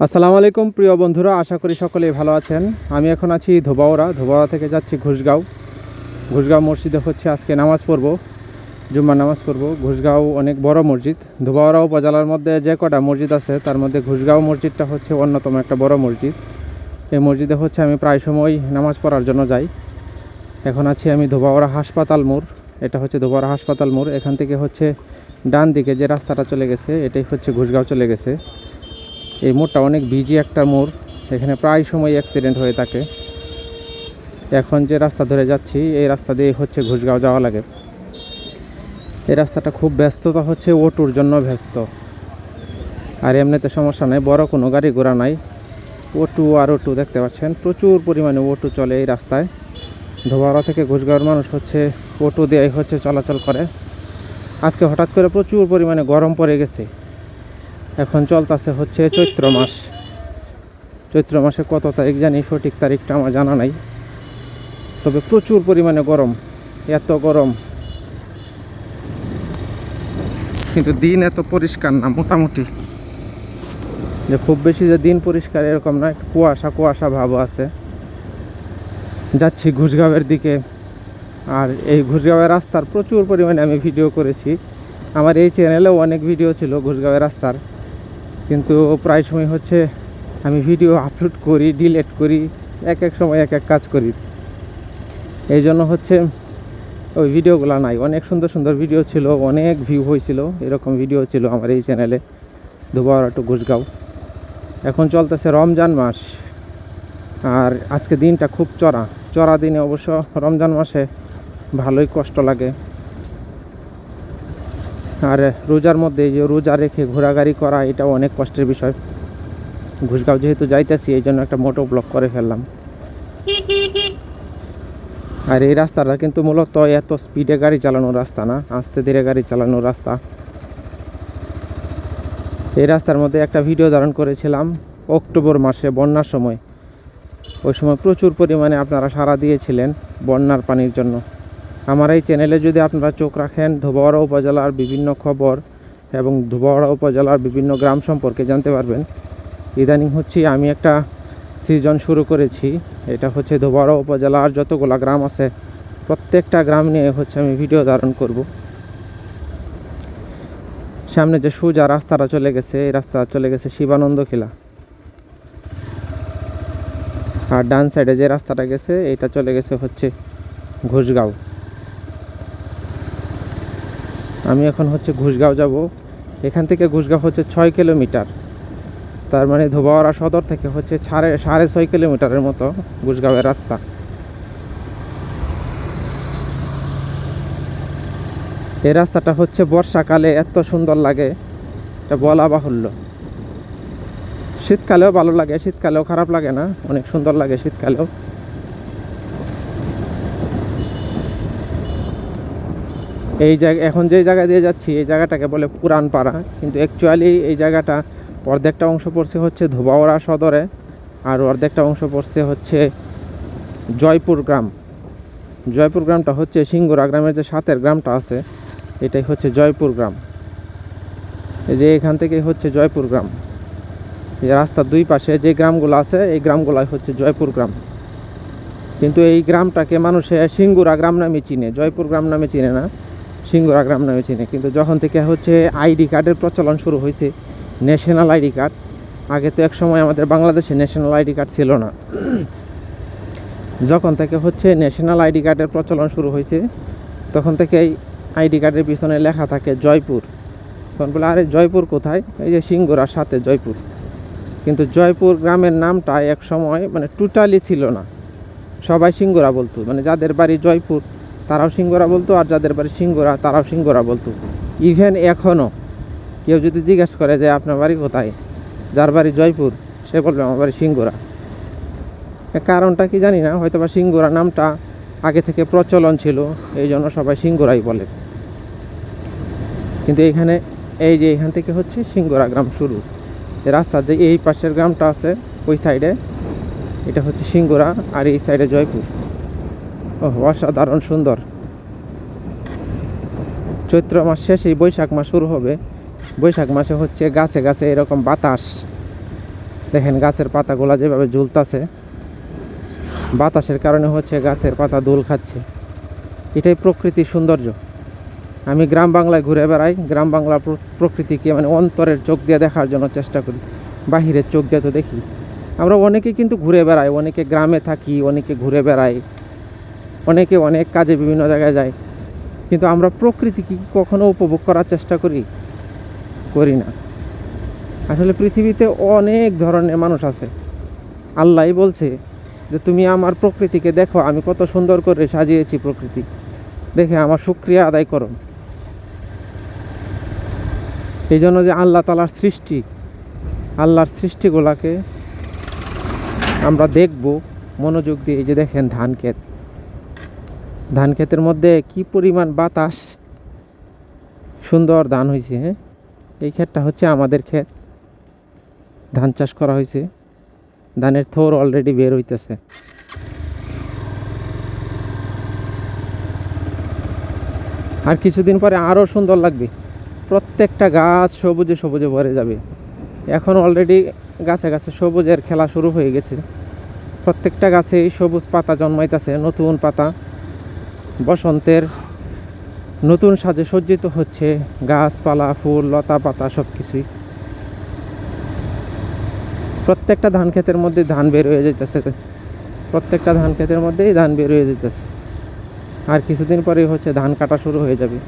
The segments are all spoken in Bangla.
আসসালামু আলাইকুম, প্রিয় বন্ধুরা, আশা করি সকলেই ভালো আছেন। আমি এখন আছি ধোবাওরা ধোবাওড়া থেকে যাচ্ছি ঘুষগাঁও। ঘুষগাঁও মসজিদে হচ্ছে আজকে নামাজ পড়ব, জুম্মার নামাজ পড়ব। ঘুষগাঁও অনেক বড় মসজিদ। ধোবাওড়া উপজেলার মধ্যে যে কটা মসজিদ আছে, তার মধ্যে ঘুষগাঁও মসজিদটা হচ্ছে অন্যতম একটা বড় মসজিদ। এই মসজিদে হচ্ছে আমি প্রায় সময় নামাজ পড়ার জন্য যাই। এখন আছি আমি ধোবাওরা হাসপাতাল মোড়। এটা হচ্ছে ধোবাওরা হাসপাতাল মোড়। এখান থেকে হচ্ছে ডান দিকে যে রাস্তাটা চলে গেছে, এটাই হচ্ছে ঘুষগাঁও চলে গেছে। এই মোড়টা অনেক বিজি একটা মোড়। এখানে প্রায় সময় অ্যাক্সিডেন্ট হয়ে থাকে। এখন যে রাস্তা ধরে যাচ্ছি, এই রাস্তা দিয়ে হচ্ছে ঘুষগাঁও যাওয়া লাগে। এই রাস্তাটা খুব ব্যস্ততা হচ্ছে, অটোর জন্য ব্যস্ত। আর এমনিতে সমস্যা নাই, বড় কোনো গাড়ি ঘোড়া নাই। অটো আর অটো দেখতে পাচ্ছেন, প্রচুর পরিমাণে অটো চলে এই রাস্তায়। ধোবাড়া থেকে ঘুষগাঁওয়ের মানুষ হচ্ছে অটো দিয়ে হচ্ছে চলাচল করে। আজকে হঠাৎ করে প্রচুর পরিমাণে গরম পড়ে গেছে। এখন চলতেছে হচ্ছে চৈত্র মাস। চৈত্র মাসে কত তারিখ জানি, সঠিক তারিখটা আমার জানা নাই। তবে প্রচুর পরিমাণে গরম, এত গরম। কিন্তু দিন এত পরিষ্কার না, মোটামুটি। যে খুব বেশি যে দিন পরিষ্কার এরকম না একটু কুয়াশা কুয়াশা ভাব আছে। যাচ্ছি ঘুষগাঁওয়ের দিকে। আর এই ঘুষগাঁওয়ের রাস্তার প্রচুর পরিমাণে আমি ভিডিও করেছি। আমার এই চ্যানেলেও অনেক ভিডিও ছিল ঘুষগাঁওয়ের রাস্তার। কিন্তু প্রায় সময় হচ্ছে আমি ভিডিও আপলোড করি ডিলেট করি, এক এক সময় এক এক কাজ করি। এই জন্য হচ্ছে ওই ভিডিওগুলো নাই। অনেক সুন্দর সুন্দর ভিডিও ছিল, অনেক ভিউ হয়েছিল, এরকম ভিডিও ছিল আমার এই চ্যানেলে দুবার টু ঘুষগাঁও। এখন চলতেছে রমজান মাস, আর আজকে দিনটা খুব চড়া। চড়া দিনে অবশ্য রমজান মাসে ভালোই কষ্ট লাগে। আর রোজার মধ্যে যে রোজা রেখে ঘোরাঘুরি করা এটা অনেক কষ্টের বিষয়। ঘুষগাঁও যেহেতু যাইতেছি, এই জন্য একটা মোটো ব্লক করে ফেললাম। আর এই রাস্তাটা কিন্তু মূলত এত স্পিডে গাড়ি চালানোর রাস্তা না, আস্তে ধীরে গাড়ি চালানোর রাস্তা। এই রাস্তার মধ্যে একটা ভিডিও ধারণ করেছিলাম অক্টোবর মাসে বন্যার সময়। ওই সময় প্রচুর পরিমাণে আপনারা সাড়া দিয়েছিলেন বন্যার পানির জন্য। আমার এই চ্যানেলে যদি আপনারা চোখ রাখেন ধোবাওড়া উপজেলার বিভিন্ন খবর এবং ধোবাওড়া উপজেলার বিভিন্ন গ্রাম সম্পর্কে জানতে পারবেন। ইদানিং হচ্ছে আমি একটা সিজন শুরু করেছি। এটা হচ্ছে ধোবাওড়া উপজেলার যতগুলা গ্রাম আছে, প্রত্যেকটা গ্রাম নিয়ে হচ্ছে আমি ভিডিও ধারণ করব। সামনে যে সোজা রাস্তাটা চলে গেছে, এই রাস্তা চলে গেছে শিবানন্দ খিলা। আর ডান সাইডে যে রাস্তাটা গেছে, এটা চলে গেছে হচ্ছে ঘুষগাঁও। আমি এখন হচ্ছে ঘুষগাঁও যাব। এখান থেকে ঘুষগাঁও হচ্ছে ছয় কিলোমিটার। তার মানে ধোবাওয়ারা সদর থেকে হচ্ছে সাড়ে সাড়ে ছয় কিলোমিটারের মতো ঘুষগাঁওয়ের রাস্তা। এই রাস্তাটা হচ্ছে বর্ষাকালে এত সুন্দর লাগে, এটা বলা বাহুল্য। শীতকালেও ভালো লাগে, শীতকালেও খারাপ লাগে না, অনেক সুন্দর লাগে শীতকালেও। এই জায়গা এখন যে জায়গা দিয়ে যাচ্ছি, এই জায়গাটাকে বলে পুরান পাড়া কিন্তু অ্যাকচুয়ালি এই জায়গাটা অর্ধেকটা অংশ পড়ছে হচ্ছে ধোবাওড়া সদরে আর অর্ধেকটা অংশ পড়ছে হচ্ছে জয়পুর গ্রাম। জয়পুর গ্রামটা হচ্ছে সিঙ্গুরা গ্রামের যে সাতের গ্রামটা আছে, এটাই হচ্ছে জয়পুর গ্রাম। এই যে এখান থেকে হচ্ছে জয়পুর গ্রাম। এই রাস্তার দুই পাশে যে গ্রামগুলো আছে, এই গ্রামগুলাই হচ্ছে জয়পুর গ্রাম। কিন্তু এই গ্রামটাকে মানুষে সিঙ্গুরা গ্রাম নামে চিনে। জয়পুর গ্রাম নামে চিনে না। সিঙ্গুরা গ্রাম নামে চিনে। কিন্তু যখন থেকে হচ্ছে আইডি কার্ডের প্রচলন শুরু হয়েছে ন্যাশনাল আইডি কার্ড, আগে তো এক সময় আমাদের বাংলাদেশে ন্যাশনাল আইডি কার্ড ছিল না। যখন থেকে হচ্ছে ন্যাশনাল আইডি কার্ডের প্রচলন শুরু হয়েছে, তখন থেকে এই আইডি কার্ডের পিছনে লেখা থাকে জয়পুর। তখন বলে, আরে, জয়পুর কোথায়? এই যে সিঙ্গুরার সাথে জয়পুর। কিন্তু জয়পুর গ্রামের নামটা এক সময় মানে টোটালি ছিল না। সবাই সিঙ্গুরা বলতো মানে যাদের বাড়ি জয়পুর তারাও সিঙ্গুরা বলতো আর যাদের বাড়ি সিঙ্গুরা, তারাও সিঙ্গুরা বলতো। ইভেন এখনও কেউ যদি জিজ্ঞেস করে যে আপনার বাড়ি কোথায়? যার বাড়ি জয়পুর, সে বলবে আমার বাড়ি সিঙ্গুরা। কারণটা কি জানি না হয়তো বা সিঙ্গুরা নামটা আগে থেকে প্রচলন ছিল, এই জন্য সবাই সিঙ্গুরাই বলে। কিন্তু এখানে এই যে এখান থেকে হচ্ছে সিঙ্গুরা গ্রাম শুরু। রাস্তার যে এই পাশের গ্রামটা আছে, ওই সাইডে এটা হচ্ছে সিঙ্গুরা আর এই সাইডে জয়পুর। অসাধারণ, সুন্দর। চৈত্র মাস শেষেই বৈশাখ মাস শুরু হবে। বৈশাখ মাসে হচ্ছে গাছে গাছে এরকম বাতাস। দেখেন গাছের পাতাগুলা যেভাবে ঝুলতাছে, বাতাসের কারণে হচ্ছে গাছের পাতা দোল খাচ্ছে। এটাই প্রকৃতির সৌন্দর্য। আমি গ্রাম বাংলায় ঘুরে বেড়াই, গ্রাম বাংলা প্র- প্রকৃতিকে মানে অন্তরের চোখ দিয়ে দেখার জন্য চেষ্টা করি, বাহিরের চোখ দিয়ে তো দেখি। আমরা অনেকে কিন্তু ঘুরে বেড়াই, অনেকে গ্রামে থাকি, অনেকে ঘুরে বেড়াই। অনেকে অনেক কাজে বিভিন্ন জায়গায় যায়, কিন্তু আমরা প্রকৃতি কি কখনো উপভোগ করার চেষ্টা করি করি না। আসলে পৃথিবীতে অনেক ধরনের মানুষ আছে। আল্লাহই বলছে যে, তুমি আমার প্রকৃতিকে দেখো, আমি কত সুন্দর করে সাজিয়েছি প্রকৃতি। দেখে আমার শুক্রিয়া আদায় করো। এই জন্য যে আল্লাহ তালার সৃষ্টি, আল্লাহর সৃষ্টিগুলাকে আমরা দেখব, মনোযোগ দিয়ে যে দেখেন ধান ক্ষেত ধান ক্ষেতের মধ্যে কি পরিমাণ বাতাস? সুন্দর ধান হয়েছে হ্যাঁ? এই ক্ষেতটা হচ্ছে আমাদের ক্ষেত। ধান চাষ করা হয়েছে ধানের থোর অলরেডি বের হইতেছে। আর কিছুদিন পরে আরও সুন্দর লাগবে। প্রত্যেকটা গাছ সবুজে সবুজে ভরে যাবে। এখন অলরেডি গাছে গাছে সবুজের খেলা শুরু হয়ে গেছে। প্রত্যেকটা গাছেই সবুজ পাতা জন্মাইতেছে, নতুন পাতা। বসন্তের নতুন সাজে সজ্জিত হচ্ছে গাছপালা, ফুল, লতা পাতা সব কিছুই। প্রত্যেকটা ধান ক্ষেতের মধ্যে ধান বের হয়ে যেতেছে প্রত্যেকটা ধান ক্ষেতের মধ্যেই ধান বের হয়ে যেতেছে আর কিছুদিন পরেই হচ্ছে ধান কাটা শুরু হয়ে যাবে।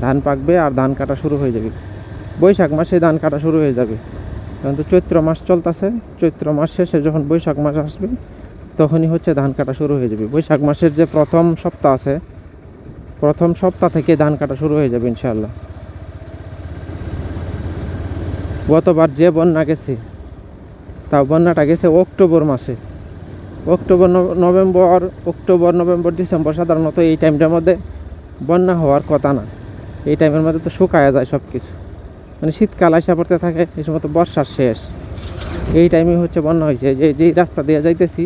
ধান পাকবে আর ধান কাটা শুরু হয়ে যাবে। বৈশাখ মাসে ধান কাটা শুরু হয়ে যাবে। কিন্তু চৈত্র মাস চলতেছে। চৈত্র মাস শেষে যখন বৈশাখ মাস আসবে তখনই হচ্ছে ধান কাটা শুরু হয়ে যাবে। বৈশাখ মাসের যে প্রথম সপ্তাহ আছে, প্রথম সপ্তাহ থেকে ধান কাটা শুরু হয়ে যাবে ইনশাল্লাহ গতবার যে বন্যা গেছে তা বন্যাটা গেছে অক্টোবর মাসে। October November October, November, December সাধারণত এই টাইমটার মধ্যে বন্যা হওয়ার কথা না। এই টাইমের মধ্যে তো শুকায়া যায় সব কিছু মানে শীতকাল আসা পড়তে থাকে, এই সময় তো বর্ষার শেষ। এই টাইমে হচ্ছে বন্যা হয়েছে যে যেই রাস্তা দিয়ে যাইতেছি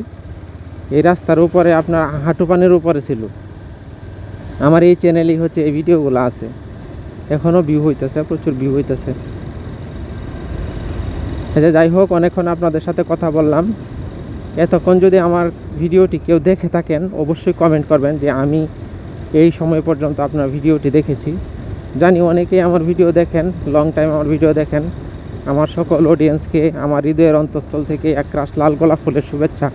এই রাস্তার উপরে আপনার হাঁটু পানির উপরে ছিল। আমার এই চ্যানেলেই হচ্ছে, এই ভিডিওগুলো আছে। এখনও ভিউ হইতেছে, প্রচুর ভিউ হইতেছে। আচ্ছা যাই হোক, অনেকক্ষণ আপনাদের সাথে কথা বললাম। এতক্ষণ যদি আমার ভিডিওটি কেউ দেখে থাকেন, অবশ্যই কমেন্ট করবেন যে আমি এই সময় পর্যন্ত আপনার ভিডিওটি দেখেছি। জানি অনেকেই আমার ভিডিও দেখেন লং টাইম আমার ভিডিও দেখেন। আমার সকল অডিয়েন্সকে আমার হৃদয়ের অন্তঃস্থল থেকে এক রাস লাল গোলাপ ফুলের শুভেচ্ছা।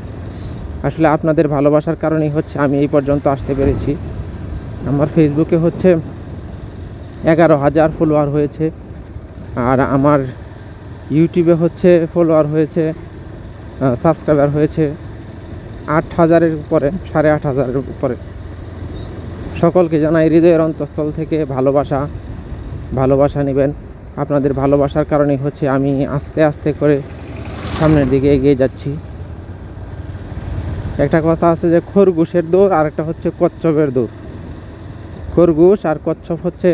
আসলে আপনাদের ভালোবাসার কারণেই হচ্ছে আমি এই পর্যন্ত আসতে পেরেছি। আমার ফেসবুকে হচ্ছে এগারো হাজার ফলোয়ার হয়েছে আর আমার ইউটিউবে হচ্ছে ফলোয়ার হয়েছে সাবস্ক্রাইবার হয়েছে আট হাজারের উপরে, সাড়ে আট হাজারের উপরে। সকলকে জানাই হৃদয়ের অন্তঃস্থল থেকে ভালোবাসা ভালোবাসা নেবেন। আপনাদের ভালোবাসার কারণেই হচ্ছে আমি আস্তে আস্তে করে সামনের দিকে এগিয়ে যাচ্ছি। একটা কথা আছে যে খরগোশের দৌড়, আর একটা হচ্ছে কচ্ছপের দৌড়। খরগোশ আর কচ্ছপ হচ্ছে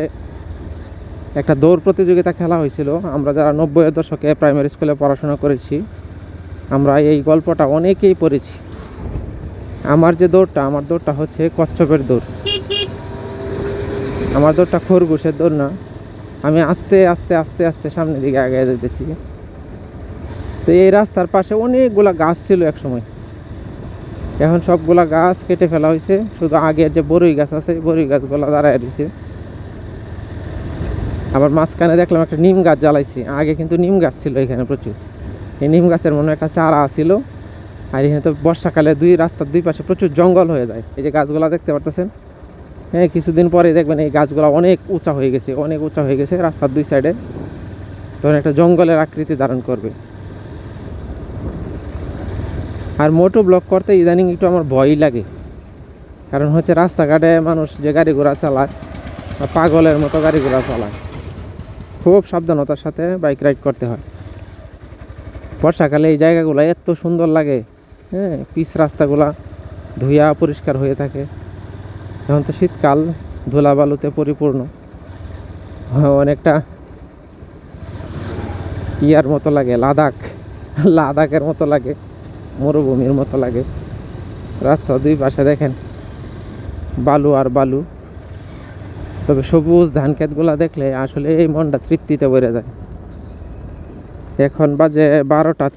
একটা দৌড় প্রতিযোগিতা খেলা হয়েছিল। আমরা যারা নব্বইয়ের দশকে প্রাইমারি স্কুলে পড়াশোনা করেছি, আমরা এই গল্পটা অনেকেই পড়েছি। আমার যে দৌড়টা, আমার দৌড়টা হচ্ছে কচ্ছপের দৌড়। আমার দৌড়টা খরগোশের দৌড় না। আমি আস্তে আস্তে আস্তে আস্তে সামনের দিকে আগে যেতেছি। তো এই রাস্তার পাশে অনেকগুলা গাছ ছিল এক সময় এখন সবগুলা গাছ কেটে ফেলা হয়েছে শুধু আগের যে বরই গাছ আছে বরই গাছগুলা দাঁড়ায় রয়েছে আবার মাঝখানে দেখলাম একটা নিম গাছ জ্বালাইছে। আগে কিন্তু নিম গাছ ছিল এখানে প্রচুর। এই নিম গাছের মনে একটা চারা ছিল। আর এখানে তো বর্ষাকালে দুই রাস্তার দুই পাশে প্রচুর জঙ্গল হয়ে যায়। এই যে গাছগুলা দেখতে পারতেছেন? হ্যাঁ কিছুদিন পরে দেখবেন এই গাছগুলো অনেক উঁচা হয়ে গেছে, অনেক উঁচা হয়ে গেছে রাস্তার দুই সাইডে তখন একটা জঙ্গলের আকৃতি ধারণ করবে। আর মোটো ব্লক করতে ইদানিং একটু আমার ভয়ই লাগে। কারণ হচ্ছে রাস্তাঘাটে মানুষ যে গাড়ি ঘোড়া চালায় পাগলের মতো গাড়ি ঘোড়া চালায়, খুব সাবধানতার সাথে বাইক রাইড করতে হয়। বর্ষাকালে এই জায়গাগুলো এত সুন্দর লাগে হ্যাঁ পিচ রাস্তাগুলা ধুইয়া পরিষ্কার হয়ে থাকে। এখন তো শীতকাল, ধুলাবালুতে পরিপূর্ণ। অনেকটা ইয়ার মতো লাগে, লাদাখ, লাদাখের মতো লাগে। মরুভূমির মতো লাগে। রাস্তা দুই পাশে দেখেন, বালু আর বালু। তবে সবুজ ধান ক্ষেতগুলো দেখলে আসলে এই মনটা তৃপ্তিতে বেড়ে যায়। এখন বাজে বারোটা